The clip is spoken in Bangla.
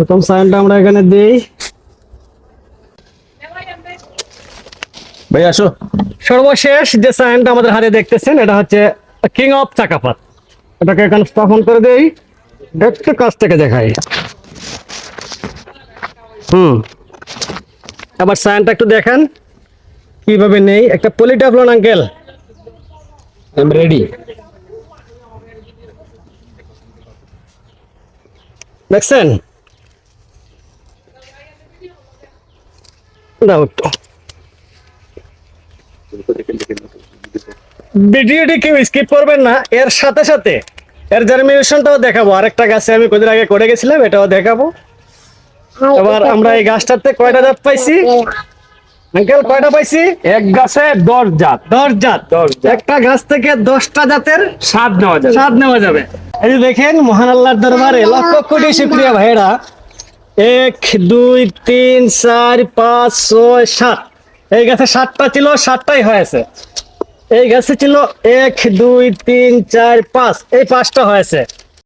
প্রথম সাইনটা আমরা এখানে দিই। ভাই আসো। সর্বশেষ যে সাইনটা আমাদের হাতে দেখতেছেন এটা হচ্ছে কিং অফ চাকাপাত এটাকে এখানে স্থাপন করে দেই। একটু কাছ থেকে দেখাই। হুম। আবার সাইনটা একটু দেখান। কীভাবে নেই? একটা পলিটাফলন আঙ্কেল। আই এম রেডি দেখছেন? দাও একটু ভিডিওটি কেউ স্কিপ করবেন না। এর সাথে সাথে এর জার্মিনেশনটাও দেখাবো। আরেকটা গাছে আমি কদিন আগে করে গেছিলাম এটাও দেখাবো। এবার আমরা এই গাছটাতে কয়টা জাত পাইছি? আঙ্কেল কয়টা পাইছি? এক গাছে দশ জাত। দশ জাত। একটা গাছ থেকে দশটা জাতের স্বাদ নেওয়া যাবে। স্বাদ নেওয়া যাবে। এই দেখেন মহান আল্লাহর দরবারে লক্ষ কোটি শুক্রিয়া ভাইরা এক, দুই, তিন, চার, পাঁচ, ছয়, সাত। এই গাছে সাতটা ছিল, সাতটাই হয়েছে। এই গাছে ছিল এক, দুই, তিন, চার, পাঁচ। এই পাঁচটা হয়েছে।